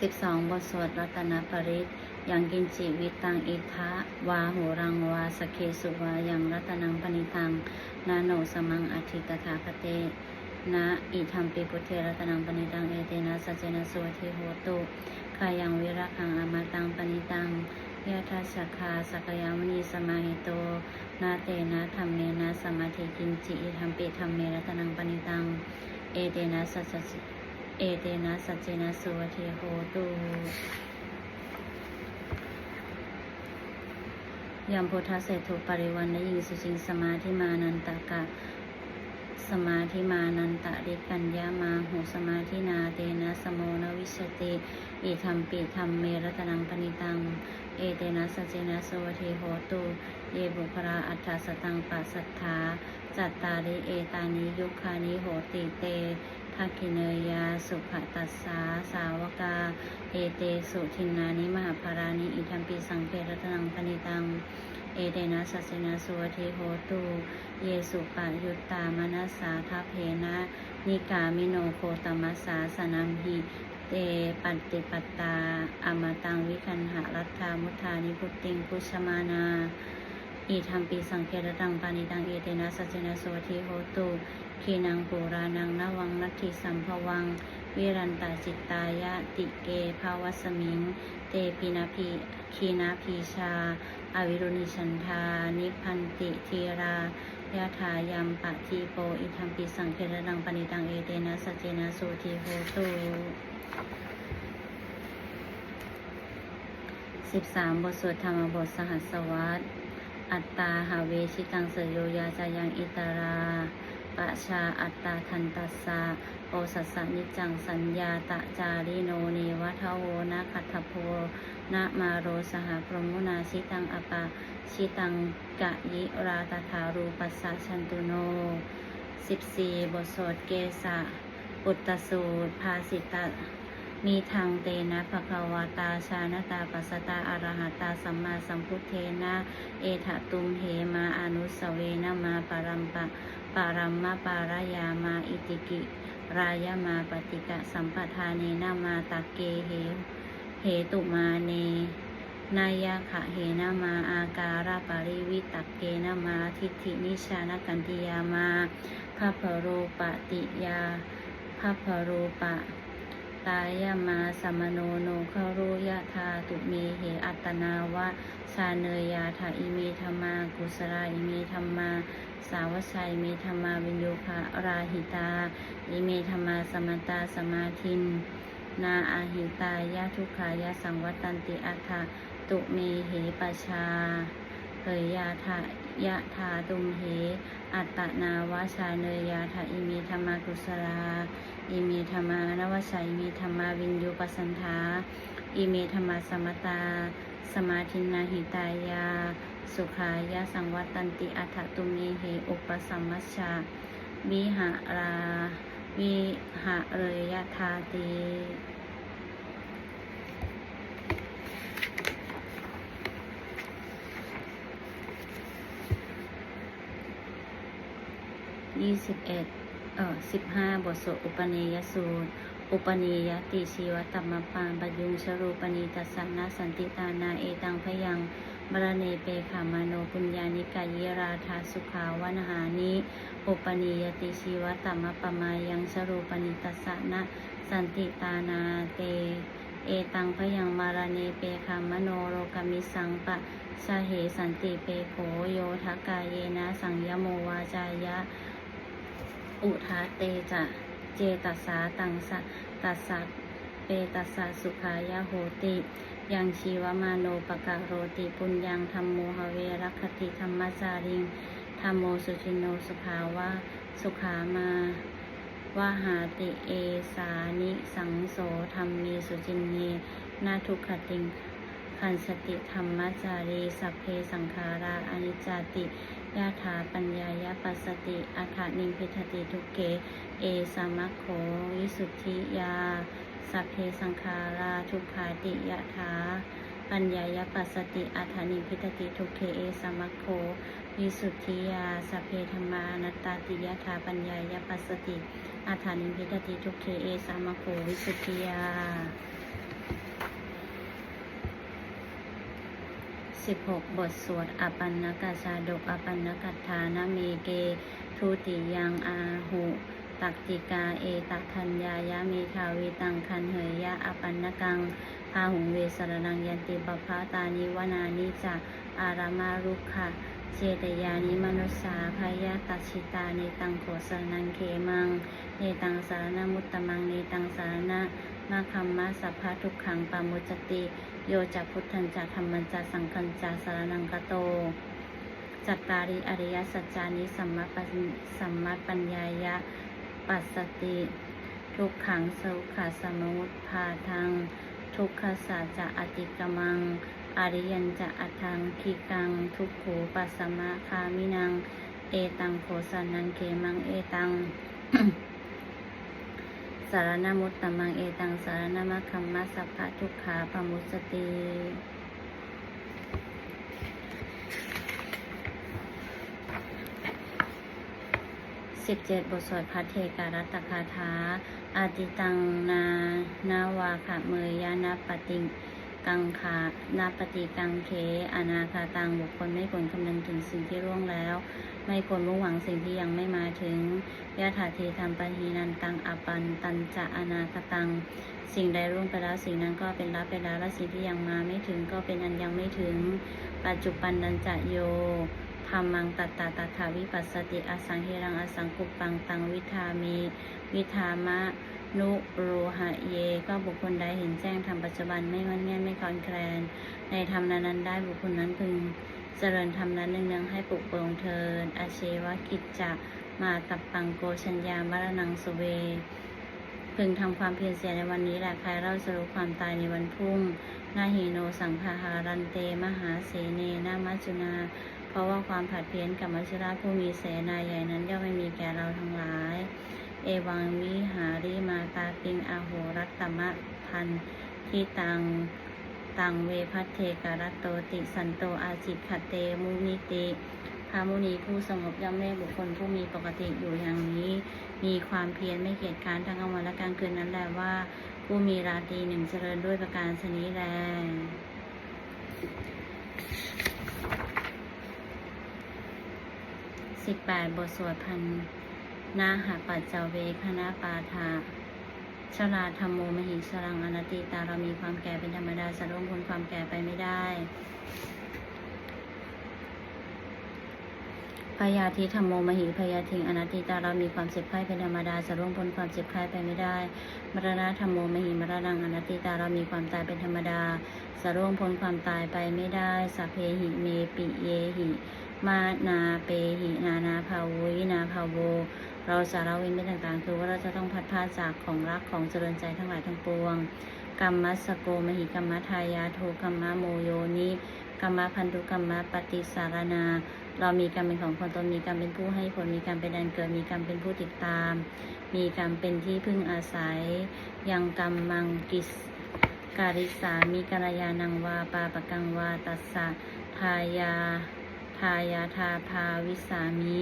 สิบสองบทสวดรัตนปริตยังกินจิวิตังอิทะวาหูรังวาสเคสุวายังรัตนังปณิตัง นาโนสมังอธิตถาคเตนะอิธรรมปิปุเทรัตนังปณิตังเอเตนะสัจเจนะสวทิโหตุคายังวิรักังอมตังปณิตังยะทัสคาสกยามณีสมาหิโต นาเตนะธรรมเนนะสมาธิกินจิอิธรรมปิธรรมเมรัตนังปณิตัง เอเตนะสัจจ เอเตนะสัจเจนะสุวเทโหตุยัมพุทธเศรษฐุปริวันนยิงสุจิงสมาธิมานันตกะ สมาธิมานันตะริกัญญามาหูสมาธินาเตนะสโมนวิชติอิธรรมปิธรรมเมรตนังปณิตัง เอเตนะสัจเจนะสุวเทโหตุเยบุคราอัฏฐสตังปัสสัทธาจัตตาริเอตานิยุคานิโหติเต ทักขิเนยา สุขตัสสา สาวกา เอเตสุทินนานิมหาภารานิ อิทัมปิสังเกรัตนังปณิตัง เอเดนะสัสนาสุวเทโหตุเยสุปะยุตตามนัสสาทัพเพนะ นิกามิโนโคตมัสสาสนัมหิเตปัตติปัตตาอมตังวิคันหะรัตถามุทานิพุติงพุชมานาอีธรรมปีสังเกตตังปานิตังเอเตนะสัจนะโสทิโหตุ ขีนังปูรานังนวังนัตถิสัมภวัง วิรันตาจิตตายะติเกภาวสมิง เตปินาพีคีนาพีชา อวิรุณิชันธานิพันติทีรายะถายัมปะทีโปอิธรรมปีสังเกตตังปานิตังเอเตนะสัจนะโสทิโหตุสิบสามบทสวดธรรมบทสหัสวัตอัตตาหาเวชิตังเสยโยยาจายังอิตารา ปะชาอัตตาทันตัสสะโอสัสสนิจังสัญญาตะจาริโนเนวัทโวนะคัตโพนะมาโรสหพรหมุนาชิตังอปาชิตังกะยิราตถารูปัสสะชันตุโนสิบสี่บทสวดเกสะปุตตสูตร ภาสิตะมีทางเตนะภควาตาชานตาปัสตาอรหัตตาสัมมาสัมพุทเทนะ เอถะตุมเหมาอนุสเวนะมาปารัมปะ ปารัมมะปารายามาอิติกิ รายามาปฏิกะสัมปทาเนนามาตักเกเหเหตุมาเนนายาขะเหนามาอาการาปาริวิตักเกนามาทิฏฐินิชานกันติยามาภพโรปติยาภพโรปะ ตายมาสมโนโนคารุยะธาตุเมเหอัตนาวะชาเนยยาถาอิเมธรรมากุสราอิเมธรรมา สาวชัยเมธรรมาวิญโยคะราหิตา อิเมธรรมาสมตาสมาธิน นาอาหิตายะทุกขายะสังวัตันติอัฏฐตุเมเหปชาเผยยาทะ ยะธาตุมเห อัตตนาวะชาเนยยาถาอิเมธรรมากุสราอิเมธรรมานวชัยมีธรรมาวินยูปสันธาอิเมธรรมาสมตา สมาธินาหิตายา สุขายาสังวัตตันติอัฏฐตุมีเหอุปสัมมัชชาวิหาราวิหะเรยธาติ ยี่สิบเอ็ดเอ่อสิบห้าบทสวดอุปเนยสูตร อุปนิยติชีวตัมมปานปยุงชรูปณีตัสสนาสันติตานาเอตังพยังมรเนเปขามาโนปุญญานิกายราธาสุขาวนาหานิอุปนิยติชีวตัมมปมายังชรูปณีตัสสนาสันติตานาเต เอตังพยังมารเนเปขามโนโรกมิสังปะชาเหสันติเปโขโยทกายเยนะสังยโมวาจายะ อุทาเตจะเจตัสสาตังสะตัสสะเปตัสสะสุขายาโหติ ยังชีวมาโนปกะโรติปุญญังธรรมโมหเวรคติธรรมจาริงธรรมโมสุชินโนสุขาวะสุขามาวาหาติเอสานิสังโสธรรมมีสุจินเนนาทุกขติงขันสติธรรมจารีสัพเพสังขาราอนิจจติ ยาถาปัญญายาปัสสติอาคานิมพิทติทุกเก เอสามัคโขวิสุทธิยา สัพเพสังขาราทุกขาติยะถาปัญญายาปัสสติอาถานิมพิทติทุกเกเอสามัคโขวิสุทธิยาสัพเพธรรมานัตตาติยะถาปัญญายาปัสสติอาถานิมพิทติทุกเกเอสามัคโขวิสุทธิยา 16 บทสวดอปันนกชาดกอปันนกัฐานาเมเก ทุติยังอาหุตักติกาเอตักทัญญายะเมทาวิตังคันเหยยะอปันนกังพาหุงเวสรนังยันติปภาตานิวนานิจาอารามารุขะเจตยานิมนุสาพยาตัชิตาเนตังโขสนังเคมังเนตังสารนมุตตมังเนตังสารณะ มาคัมมะสัพพะทุกขังปามุจติ โยจะพุทธันจะธรรมันจะสังคันจะสารนังกโต จัตตาริอริยสัจจานิสัมมาปัญสัมมาปัญญายะ ปัสสติ ทุกขังสุขาสมุทพาทัง ทุกขสาจะอติกมัง อริยันจะอัทังคิกัง ทุกขูปัสสมะคามินัง เอตังโคสานังเกมังเอตังารนามุตตมังเอตังสารนามัคคัมมัสสัพพะทุกขาปมุสติสิบเจ็ดบทสวดพระเทการัตคาถาอาติตังนา นาวาขะเมยยานาปติง กังขานาปฏิกังเค อนาคาตังบุคคลไม่ควรคำนึงถึงสิ่งที่ร่วงแล้ว ไม่ควรมุ่งหวังสิ่งที่ยังไม่มาถึงยะถาเทธรรมปหีนันตังอปันตันจะอนาคตัง สิ่งใดร่วงไปแล้วสิ่งนั้นก็เป็นรับไปแล้วและสิ่งที่ยังมาไม่ถึงก็เป็นอันยังไม่ถึง ปัจจุบันนันจะโยธรรมังตัตตาตถาวิปัสสติอสังเฮรังอสังกุปปังตังวิธามี วิธามะ นุโรหะเย ก็บุคคลใดเห็นแจ้งธรรมปัจจุบันไม่มันเงียนไม่คลอนแคลน ในธรรมนั้นได้บุคคลนั้นพึง เจริญธรรมนั้นเนืองๆให้ปลุกปลงเทินอาเชวกิจจะมาตับปังโกชัญญามรณังสุเว พึงทำความเพียรเสียในวันนี้แหละใครเล่าจะรู้ความตายในวันพรุ่งนาหิโนสังฆาหารันเต มหาเสเนนามัจุนา เพราะว่าความผัดเพี้ยนกับมัชราผู้มีเสนาใหญ่นั้นย่อมไม่มีแก่เราทั้งหลาย เอวังวิหาริมาตาปิงอาโหรัตมะพันที่ตังตังเวพัทเทการตโตติสันโตอาจิตขเตมุนิติพระมุนีผู้สงบย่อมได้บุคคลผู้มีปกติอยู่อย่างนี้ มีความเพียรไม่เกียจคร้านทั้งกลางวันและกลางคืนนั้นแหละว่า ผู้มีราตรีหนึ่งเจริญด้วยประการชนี้แลสิบแปดบทสวดพัน นาหาปัจเจเวคณะปาทาชราธรรมโมมหิสรังอนัตติตาเรามีความแก่เป็นธรรมดาสรุปพ้นความแก่ไปไม่ได้พยาธิธรรมโมมหิพยาธิงอนัตติตาเรามีความเจ็บไข้เป็นธรรมดาสรุปพ้นความเจ็บไข้ไปไม่ได้ มรณะธรรมโมมหิมรณังอนัตติตาเรามีความตายเป็นธรรมดาสรุปพ้นความตายไปไม่ได้สัพเพหิเมปิเยหิ มานาเปหินานาภาวุยนาภาโว เราสาระว้นไม่ต่างๆ คือว่าเราจะต้องพัดพาจากของรักของเจริญใจทั้งหลายทั้งปวงกรรมัสโกมหิกรรมทายาโทกรรมะโมโยนิกรรมพันธุกรรมะปฏิสารนา เรามีกรรมเป็นของคนตนมีกรรมเป็นผู้ให้ผลมีกรรมเป็นแดนเกิดมีกรรมเป็นผู้ติดตาม มีกรรมเป็นที่พึ่งอาศัย ยังกรรมมังกิสการิสามีกัลยานังวาปาปกังวาตัสสะทายา ทายาทาภาวิสามิ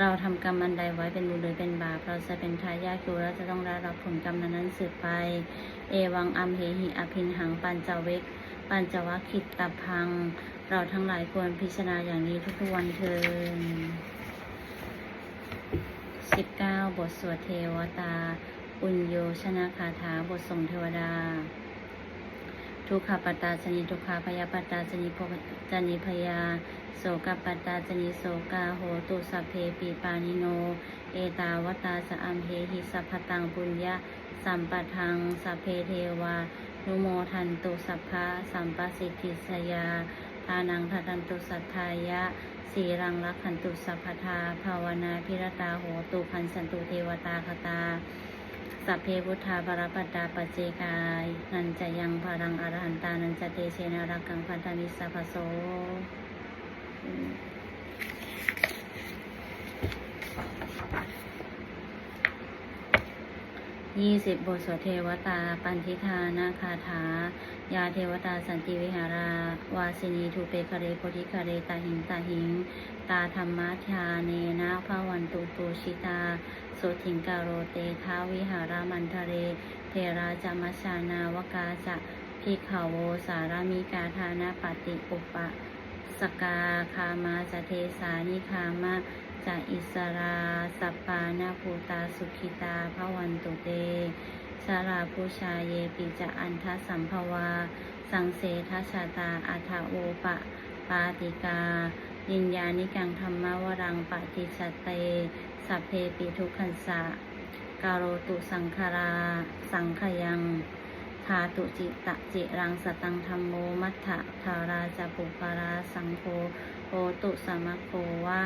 เราทำกรรมอันใดไว้เป็นบุญหรือเป็นบาป เราจะเป็นทายาทคือเราจะต้องได้รับผลกรรมนั้นสืบไป เอวังอัมเหหิอภินหังปัญจเวกปัญจวัคคิตตพัง เราทั้งหลายควรพิจารณาอย่างนี้ทุกๆวันเทินสิบเก้าบทสวดเทวตา อุญโยชนะคาถาบทส่งเทวดา ทุกขปัตตาสนิทุกขาพยาปัตตาสนิโพจนิพยาโสกปัตตาสนิโสกาโหตุสัพเพปีปานิโน เอตาวตาสะอัมเพหิสัพพตังปุญญะสัมปทังสัพเพเทวานุโมทันตุสัพพะสัมปสิทิสยาทานังทัตันตุสัทธายะสีรังรักขันตุสัพพทาภาวนาพิรตาโหตุพันสันตุเทวตาคตา สัพเพพุทธาปรปัตตาปเจกาย นันจะยังพารังอรหันตา นันจะเตเชนารักกังพันธมิสสะพโสยี่สิบบทสวดเทวตา ปันทิธานาคาถา ยาเทวตาสันติวิหาราวาสินีทูเปคเรโพธิคเรตาหิงตาหิง ตาธรรมะทาเนนะภาวันตุปูชิตา สถิงกาโรเตท้าวิหารามันทะเร เทราจามชานาวกาจะพิขาวโวสารามิกาธานาปฏิอุปสกาคามาสเทสานิคามะจะอิสราสปปานาภูตาสุขิตาภวันตุเตชาราภูชาเยปิจะอันทสัมภวา สังเสทชาตาอัทโอปะ ปาติกายินญานิกังธรรมวรังปฏิชเต สัพเพปิทุขันสะกาโรตุสังคารา สังขยังทาตุจิตะจิรังสตังธรรมโมมัทธะทาราจะปุปาราสังโฆโอตุสมะโควะ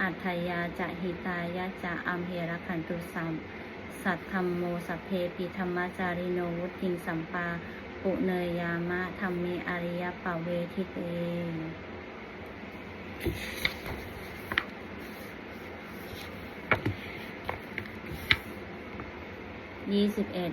อัฏฐยาจะหิตายะจะอัมเหรขันตุสัมสัตธรรมโมสัพเพปิธรรมจาริโนวุตินสัมปาปุเนยยามะธรรมเมอริยปะเวทิเต ยี่สิบเอ็ด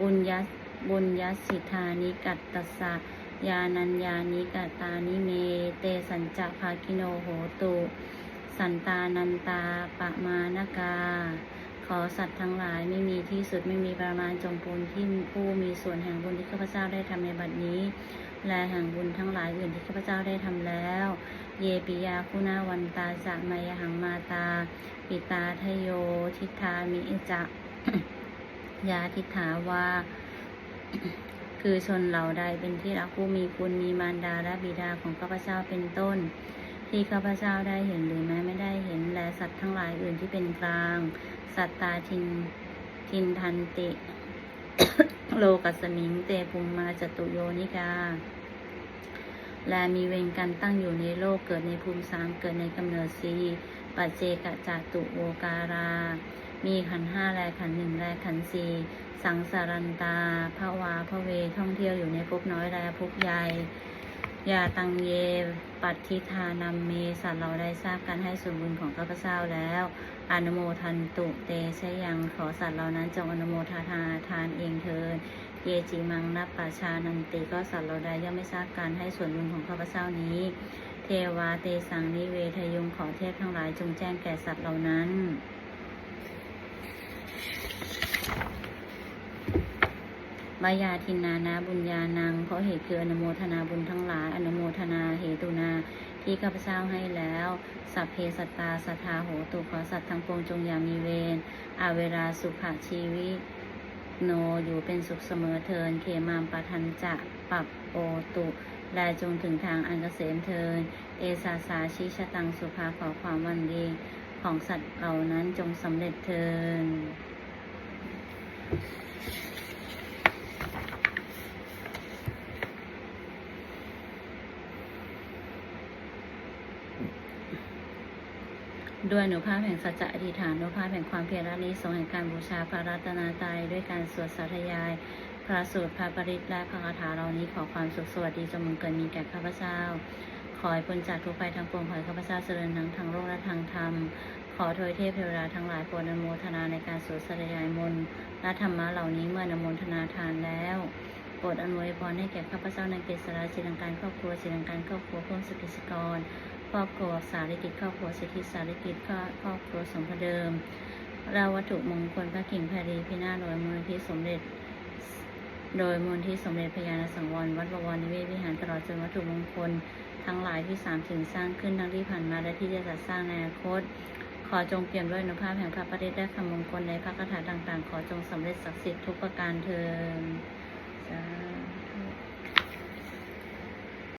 บุญยัสบุญยสิทานิกัตตสะยานัญญานิกัตตานิเม เตสัญจะภาคิโนโหตุ สันตานันตาปะมานกา ขอสัตว์ทั้งหลายไม่มีที่สุดไม่มีประมาณจงปูนที่ผู้มีส่วนแห่งบุญที่ข้าพเจ้าได้ทำในบัดนี้ และแห่งบุญทั้งหลายอื่นที่ข้าพเจ้าได้ทำแล้ว เยปิยาคุณาวันตาจะมายหังมาตา ปิตาทโยทิทามิจะ ยาทิฏฐาวาคือชนเหล่าใดเป็นที่รักผู้มีคุณมีมารดาและบิดาของข้าพเจ้าเป็นต้น ที่ข้าพเจ้าได้เห็นหรือแม้ไม่ได้เห็นและสัตว์ทั้งหลายอื่นที่เป็นกลาง สัตตาทินทินทันติโลกัสมิงเตปุมมาจตุโยนิกา และมีเวรกันตั้งอยู่ในโลกเกิดในภูมิสามเกิดในกำเนิดสีปัจเจกจตุโวการา มีขันห้าแลขันหนึ่งแลขันสี่สังสารันตาภาวาพระเวท่องเที่ยวอยู่ในภพน้อยแลภพใหญ่ยาตังเย ปัตทิธานัมเมสัตว์เราได้ทราบการให้ส่วนบุญของข้าพเจ้าแล้ว อนุโมทันตุเตชยังขอสัตว์เหล่านั้นจงอนุโมทนาทานเองเถิดเยจิมังนับปาชานันติก็สัตว์เราใดย่อมไม่ทราบการให้ส่วนบุญของข้าพเจ้านี้ เทวาเตสังนิเวทยุงขอเทพทั้งหลายจงแจ้งแก่สัตว์เหล่านั้น มายาทินนานาบุญญานัง เพราะเหตุคืออนุโมทนาบุญทั้งหลาย อนุโมทนาเหตุนา ที่ข้าพเจ้าให้แล้ว สัพเพสัตตาสัทธาโหตุขอสัตว์ทั้งปวงจงอย่ามีเวรอาเวลาสุขชีวิโนอยู่เป็นสุขเสมอเทินเขมามปะทันจะปรับโอตุและจงถึงทางอันเกษมเทินเอสาสาชิชะตังสุภาขอความวันดี ของสัตว์เหล่านั้นจงสำเร็จเทิน ด้วยหนูภาพแห่งสัจจะอธิษฐานหนูภาพแห่งความเพียรและนิสงแห่งการบูชาพระรัตนตรัยด้วยการสวดสาธยาย พระสูตรพระปริตรและพระคาถาเหล่านี้ขอความสุขสวัสดีจงบังเกิดมีแก่ข้าพเจ้า ขอให้พ้นจากทุกภัยทั้งปวงขอให้ข้าพเจ้าเจริญทั้งทางโลกและทางธรรม อโทยเทพเทวดาทั้งหลายโปรดอนโมทนาในการสวดสาธยายมนต์และธรรมะเหล่านี้เมื่อนโมทนาทานแล้วโปรดอำนวยพรให้แก่ข้าพเจ้าในเกษราจิรังการครอบครัวจิรังการครอบครัวพ่วงสกิจกรครอบครัวสาริกิจครอบครัวสิทธิสาริกิจครอบครัวสงฆ์พระเดิมเราวัตถุมงคลพระกิ่งแพรีพินาโดยมูลที่สมเด็จ โดยมูลที่สมเด็จพญาสังวรวัดบวรนิเวศวิหารตลอดจนวัตถุมงคลทั้งหลายที่สามถึงสร้างขึ้นทั้งที่ผ่านมาและที่จะจัดสร้างในอนาคต ขอจงเปลี่ยนด้วยอนุภาพแห่งพระปฏิได้ะคำมงคลในพระคาถาต่าง ๆ ขอจงสำเร็จศักดิ์สิทธิ์ทุกประการเทอญจ้า